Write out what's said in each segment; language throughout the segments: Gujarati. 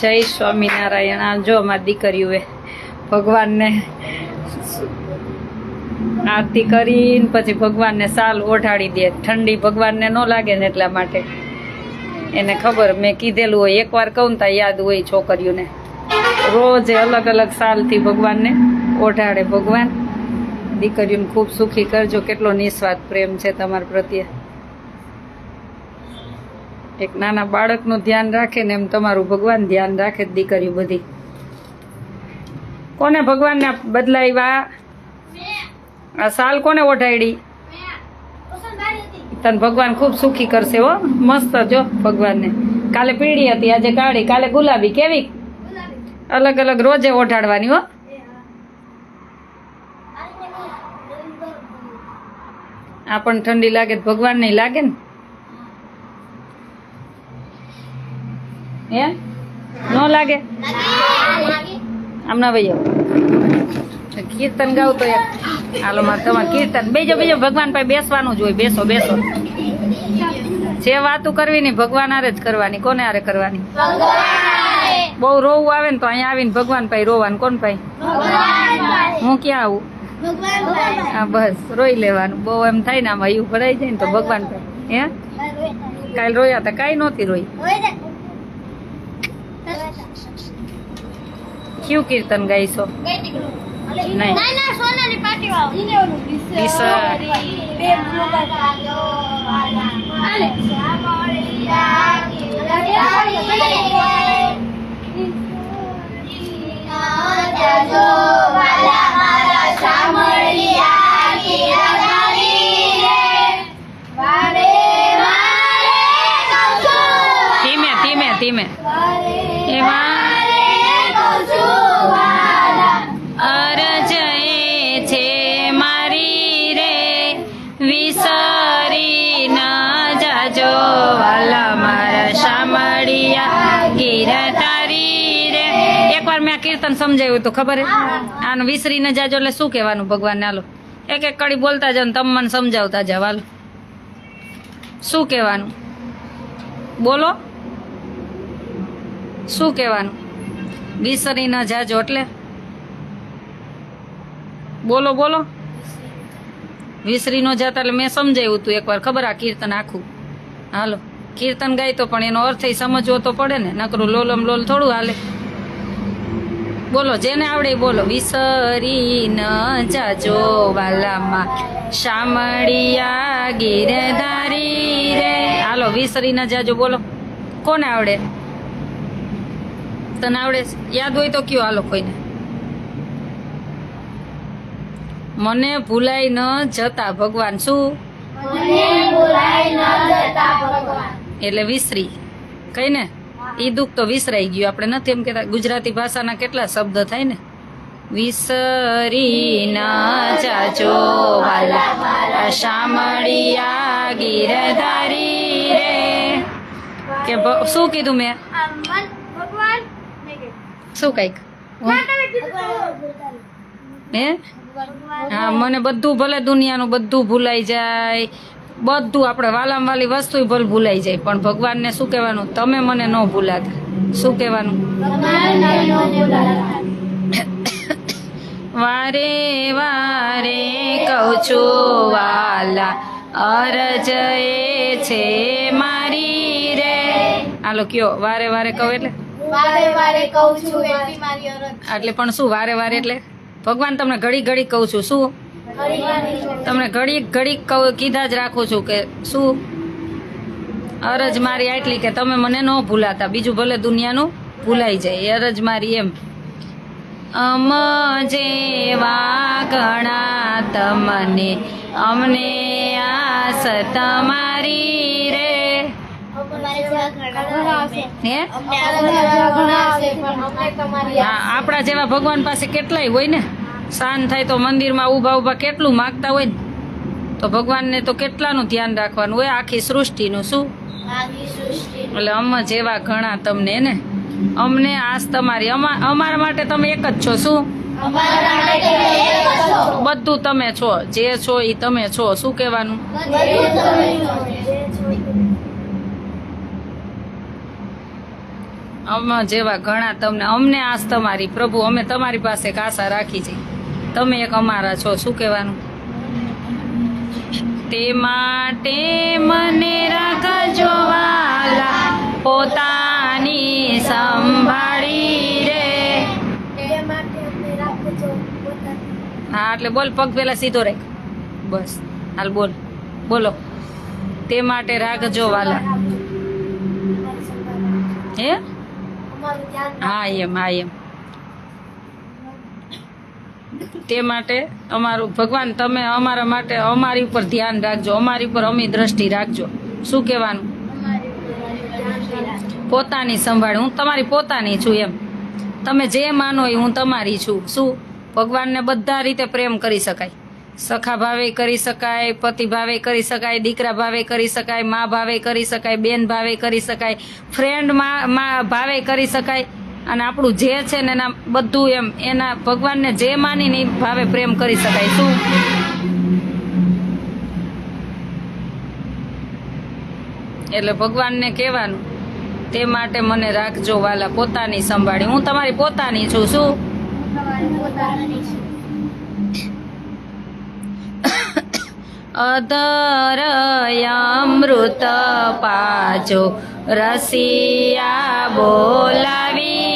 જય સ્વામિનારાયણ. આ જો અમારી દીકરીઓએ ભગવાનને આરતી કરીને પછી ભગવાનને સાલ ઓઢાડી દે. ઠંડી ભગવાનને ન લાગે ને એટલા માટે. એને ખબર, મેં કીધેલું હોય, એકવાર કહું ત્યાં યાદ હોય છોકરીઓને. રોજ અલગ અલગ સાલથી ભગવાનને ઓઢાડે ભગવાન. દીકરીઓને ખૂબ સુખી કરજો. કેટલો નિસ્વાર્થ પ્રેમ છે તમારા પ્રત્યે. એક નાના બાળકનું ધ્યાન રાખે ને એમ તમારું ભગવાન ધ્યાન રાખે દીકરીઓ બધી. કોને ભગવાનને બદલાવ્યા? આ સાલ કોને ઓઢાડી તને ભગવાન ખૂબ સુખી કરશે હો. મસ્ત જો ભગવાનને. કાલે પીળી હતી આજે કાળી. કાલે ગુલાબી. કેવી? અલગ અલગ રોજે ઓઢાડવાની હો. આ પણ ઠંડી લાગે ભગવાન નહીં લાગે ને. હે? ન લાગે? આમના ભાઈઓ. કીર્તન ગાવ તો હાલો, મારે તમારે કીર્તન. બેજો બેજો, ભગવાન પાસે બેસવાનું જ હોય. બેસો બેસો. જે વાતું કરવી ની ભગવાન આરે જ કરવાની. કોને આરે કરવાની? બહુ રોવું આવે ને તો અહીંયા આવીને ભગવાન પાસે રોવાનું. કોણ પાસે? હું ક્યાં આવું? હા, બસ, રોઈ લેવાનું. બહુ એમ થાય ને આમાં એવું ભરાઈ જાય ને તો ભગવાન પાઈ હે? કાલ રોયા હતા કાંઈ નહોતી રોઈ. કયું કીર્તન ગાઈશો? નહીં. ધીમે ધીમે ધીમે. સમજાવ્યું તો ખબર આનું વિસરી ન જાજો એટલે શું કહેવાનું ભગવાનને? હાલો. એક એક કડી બોલતા જાઓ ને તમે મને સમજાવતા જાઓ. હાલો. શું કહેવાનું? બોલો. શું કહેવાનું? વિસરી ન જાજો એટલે? બોલો બોલો. વિસરી નો જતા એટલે મેં સમજાવ્યું તું એકવાર. ખબર આ કીર્તન આખું? હાલો. કીર્તન ગાય તો પણ એનો અર્થ સમજવો તો પડે ને. નકરું લોલમ લોલ થોડું હાલે. બોલો જેને આવડે બોલો. વિસરી ન જાજો વાલામાં. શામળિયા ગીરધારી રે. હાલો વિસરી ન જાજો બોલો. કોને આવડે? તને આવડે? યાદ હોય તો કયો હાલો કોઈને. મને ભૂલાઈ ન જતા ભગવાન શું? એટલે વિસરી. કઈ ને ઈ દુઃખ તો વિસરાઈ ગયું. આપણે નથી એમ કહેતા, ગુજરાતી ભાષાના કેટલા શબ્દ થાય ને? વિસરી ના જાજો વાલા ગીરધારી રે. કે શું કીધું મેં? શું કંઈક? હે? હા, મને બધું ભલે દુનિયાનું બધું ભૂલાઈ જાય. બધું આપણે વાલામ વાલી વસ્તુ ભલ ભૂલાઈ જાય. પણ ભગવાનને શું કહેવાનું? તમે મને ન ભૂલાતા. શું કહેવાનું? વારે વારે કહું છું વાલા અરજ એ છે મારી રે. હાલો કયો? વારે વારે કહું એટલે? એટલે પણ શું વારે વારે એટલે? ભગવાન તમને ઘડી ઘડી કહું છું. શું? તમને ઘડીક ઘડીક કહું કીધા જ રાખું છું કે શું? અરજ મારી આટલી કે તમે મને ન ભૂલાતા. બીજું ભલે દુનિયાનું ભૂલાઈ જાય. અરજ મારી એમ. અમ જેવા ઘણા તમને અમને આસ તમારી રે. આપણા જેવા ભગવાન પાસે કેટલાય હોય ને? શાંત થાય તો મંદિરમાં ઊભા ઊભા કેટલું માગતા હોય ને? તો ભગવાનને તો કેટલાનું ધ્યાન રાખવાનું હોય? આખી સૃષ્ટિનું શું? એટલે અમ જેવા ઘણા તમને ને? અમને આસ તમારી અમા અમારા માટે તમે એક જ છો શું? બધું તમે છો. જે છો એ તમે છો. શું કહેવાનું. આમાં જેવા ઘણા તમને અમને આસ તમારી પ્રભુ અમે તમારી પાસે આશા રાખી છે. તમે એક અમારા છો શું કહેવાનું? તે માટે મને રાખજો વાલા પોતાની સંભાળી રે. હા એટલે બોલ પગ પેલા સીધો રાખ. બસ હાલ બોલ. બોલો. તે માટે રાખજો વાલા. હે? હા એમ હા એમ. તે માટે અમારું ભગવાન, તમે અમારા માટે અમારી ઉપર ધ્યાન રાખજો, અમારી ઉપર અમી દ્રષ્ટિ રાખજો. શું કહેવાનું? પોતાની સંભાળ. હું તમારી પોતાની છું એમ. તમે જે માનો એ હું તમારી છું. શું? ભગવાનને બધા રીતે પ્રેમ કરી શકાય. સખા ભાવે કરી શકાય, પતિ ભાવે કરી શકાય, દીકરા ભાવે કરી શકાય, મા ભાવે કરી શકાય, બેન ભાવે કરી શકાય ફ્રેન્ડમાં ભાવે કરી શકાય. અને આપણું જે છે ને એના બધું એમ, એના ભગવાનને જે માનીને ઈ ભાવે પ્રેમ કરી શકાય. શું? એટલે ભગવાનને કહેવાનું, તે માટે મને રાખજો વાલા પોતાની સંભાળી. હું તમારી પોતાની છું. શું? અમારી અધર અમૃત પાજો રસિયા બોલાવી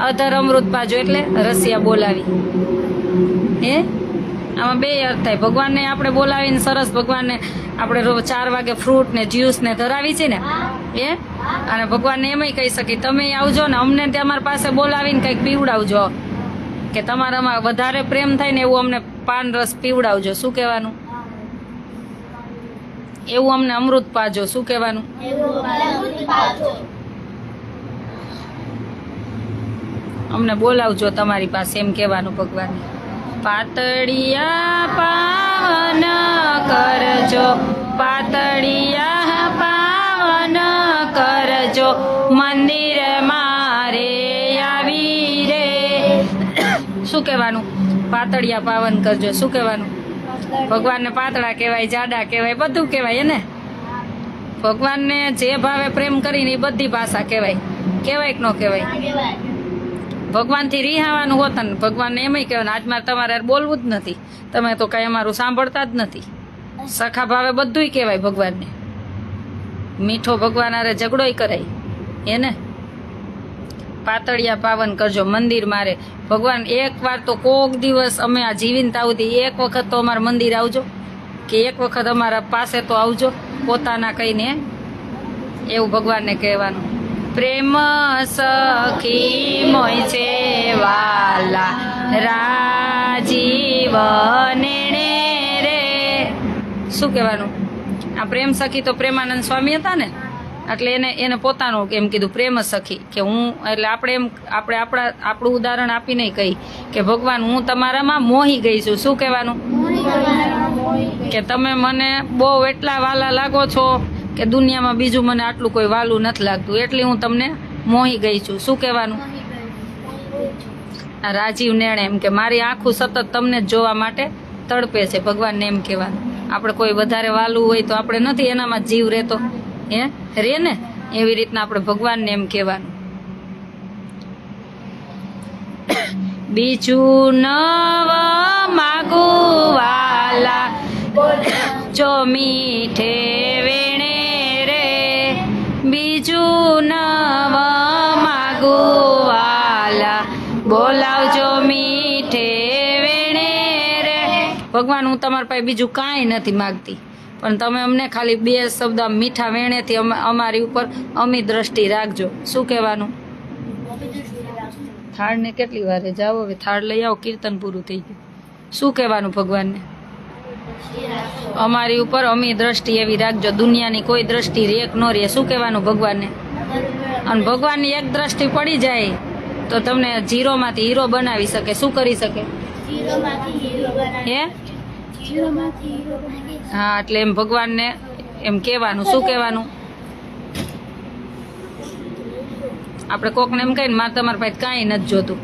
અધર અમૃત પાજો એટલે રસિયા બોલાવી. હે? આમાં બે અર્થ થાય. ભગવાનને આપણે બોલાવીને સરસ ભગવાનને આપણે ચાર વાગે ફ્રૂટ ને જ્યુસ ને ધરાવી છે ને? એ અને ભગવાનને એમય કહી શકી, તમે આવજો ને અમને ત્યાં અમારી પાસે બોલાવીને કંઈક પીવડાવજો. કે તમારામાં વધારે પ્રેમ થાય ને એવું અમને પાન રસ પીવડાવજો. શું કહેવાનું? એવું અમને અમૃત પાજો. શું કહેવાનું એવું અમૃત પાજો અમને બોલાવજો તમારી પાસે એમ કહેવાનું ભગવાન પાતળિયા પાવન કરજો, પાતળિયા પાવન કરજો, મંદિર મારે આવી રે. શું કહેવાનું? પાતળિયા પાવન કરજો, શું કહેવાનું? ભગવાનને પાતળા કહેવાય, જાડા કહેવાય, બધું કહેવાય ને ભગવાનને જે ભાવે પ્રેમ કરીને એ બધી ભાષા કહેવાય. કહેવાય કે ન કહેવાય? ભગવાનથી રિહાવાનું હોત ને ભગવાનને એમય કહેવાનું આજ મારે તમારે બોલવું જ નથી. તમે તો કાંઈ અમારું સાંભળતા જ નથી. સખા ભાવે બધુંય કહેવાય ભગવાનને. મીઠો ભગવાન હારે ઝઘડોય કરાય. એને પાતળિયા પાવન કરજો, મંદિર મારે. ભગવાન, એક વાર તો કોક દિવસ અમે આ જીવિત આવતી એક વખત તો અમારા મંદિર આવજો. કે એક વખત અમારા પાસે તો આવજો. પોતાના કહીને એવું ભગવાનને કહેવાનું. પ્રેમ સખી મોય છે વાલા. રાજીવને રે. શું કહેવાનું? આ પ્રેમ સખી તો પ્રેમાનંદ સ્વામી હતા ને? એટલે એને એને પોતાનું એમ કીધું પ્રેમ સખી. કે હું એટલે આપણે એમ આપણે આપણા આપણું ઉદાહરણ આપીને કહી કે ભગવાન હું તમારામાં મોહી ગઈ છું. શું કહેવાનું? કે તમે મને બહુ એટલા વાલા લાગો છો. કે દુનિયામાં બીજું મને આટલું કોઈ વાલું નથી લાગતું. એટલે હું તમને મોહી ગઈ છું. શું કહેવાનું? રાજીવ નેણે એમ કે મારી આંખું સતત તમને જ જોવા માટે તડપે છે. ભગવાનને એમ કહેવાનું. આપણે કોઈ વધારે વાલું હોય તો આપણે નથી એનામાં જીવ રહેતો. હે? રે ને? એવી રીતના આપણે ભગવાનને એમ કહેવાનું. બીજું નવા માગું વાલા. જો મીઠે ભગવાન હું તમારા પાસે બીજું કાંઈ નથી માગતી. પણ તમે અમને ખાલી બે શબ્દ મીઠા વેણેથી અમ- અમારી ઉપર અમી દ્રષ્ટિ રાખજો. શું કહેવાનું? થાળને કેટલી વારે જાઓ? હવે થાળ લઈ આવો કીર્તન પૂરું થઈ ગયું. શું કહેવાનું ભગવાનને? અમારી ઉપર અમી દ્રષ્ટિ એવી રાખજો. દુનિયાની કોઈ દ્રષ્ટિ રેક ન રહે. શું કહેવાનું ભગવાનને? અને ભગવાનની એક દ્રષ્ટિ પડી જાય તો તમને ઝીરોમાંથી હીરો બનાવી શકે. શું કરી શકે? જીરોમાંથી હે? જીરોમાંથી હા, એટલે એમ ભગવાનને એમ કહેવાનું. શું કહેવાનું? આપણે કોકને એમ કહીને મારે તમારી પાસે કાંઈ નથી જોતું.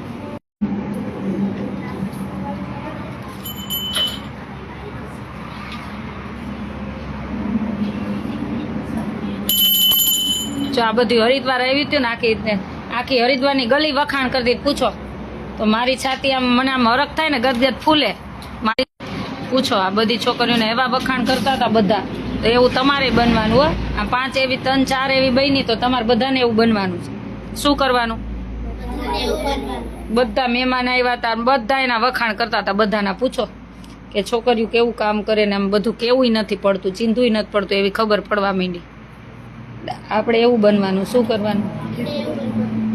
જો આ બધું હરિદ્વાર આવી હતી ને આખી રીતે, આખી હરિદ્વારની ગલી વખાણ કરતી પૂછો. તો મારી છાતી આમ મને આમ હરખ થાય ને ગદગદ ફૂલે. મારી પૂછો, આ બધી છોકરીઓને એવા વખાણ કરતા હતા બધા. તો એવું તમારે બનવાનું, હો. આ પાંચ એવી, ત્રણ, ચાર એવી બની તો તમારે બધાને એવું બનવાનું છે. શું કરવાનું? બધા મહેમાન આવ્યા હતા બધા એના વખાણ કરતા હતા, બધાના. પૂછો, કે છોકરીઓ કેવું કામ કરે ને આમ બધું કેવું નથી પડતું ચીંધું નથી પડતું, એવી ખબર પડવા માંડી. આપણે એવું બનવાનું, શું કરવાનું?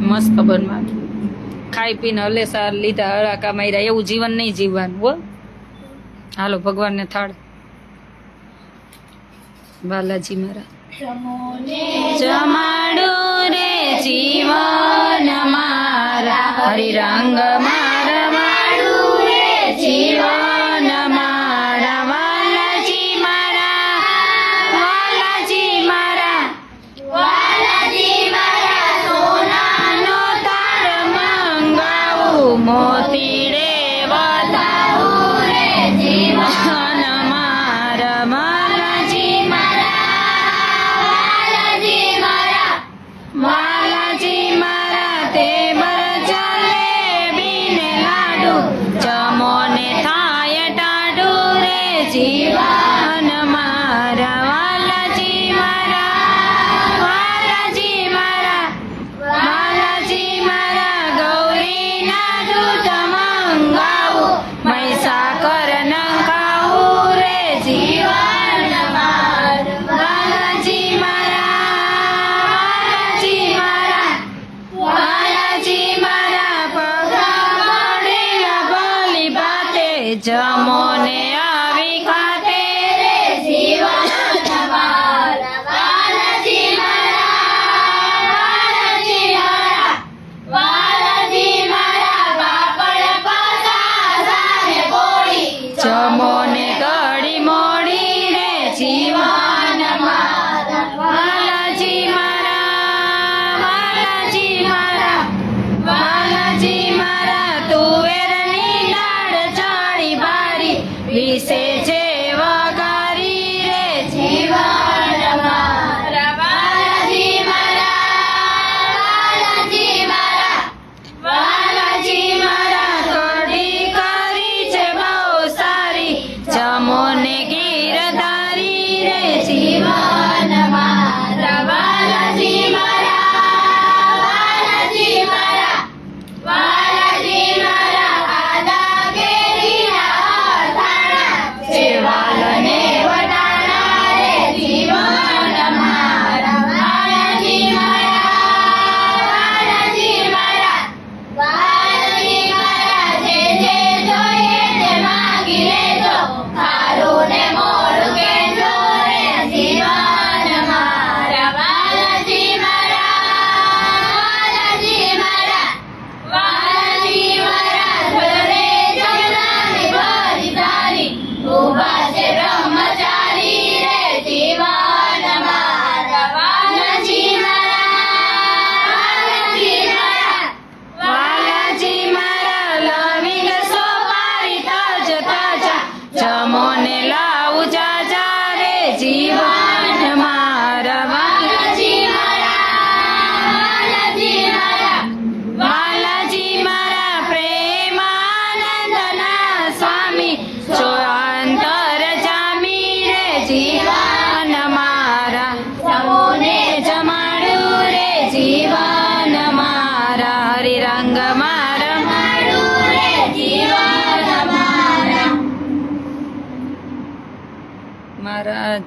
મસ્ત બનવાનું. ખાઈ પીને હલેસાર લીધા, હળાકા માર્યા, એવું જીવન નહીં જીવવાનું, હો. હાલો ભગવાનને થાળ. બાલાજી મારા જમાડો રે જીવન મારા હરિરંગ મારા માડું રે જીવન.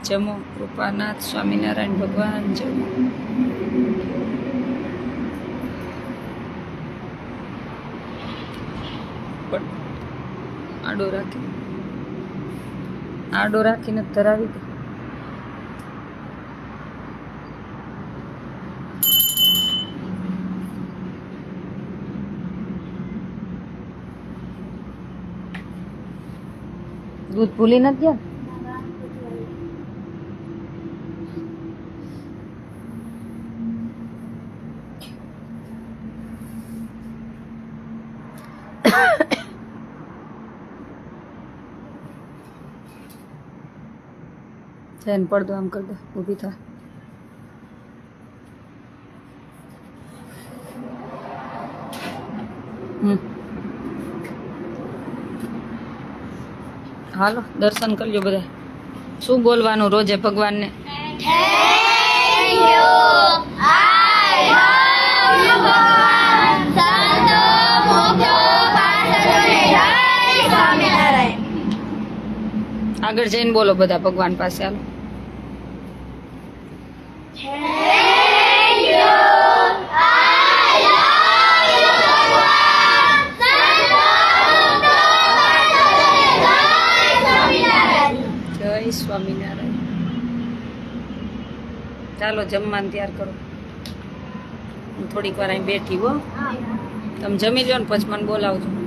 જમો. કૃપાનાથ સ્વામિનારાયણ ભગવાન જમો. આડો રાખી. આડો રાખીને ધરાવી દે. દૂધ ભૂલી નથી ગયા? છે ને પડદો એમ કર દે, ઊભી થા. હાલો, દર્શન કરજો બધા. શું બોલવાનું રોજે ભગવાનને? આગળ જઈને બોલો બધા ભગવાન પાસે, હાલો. સ્વામિનારાયણ. ચાલો જમવાનું તૈયાર કરો. હું થોડીક વાર અહીં બેઠી હો. તમે જમી લો ને પછી મને બોલાવજો.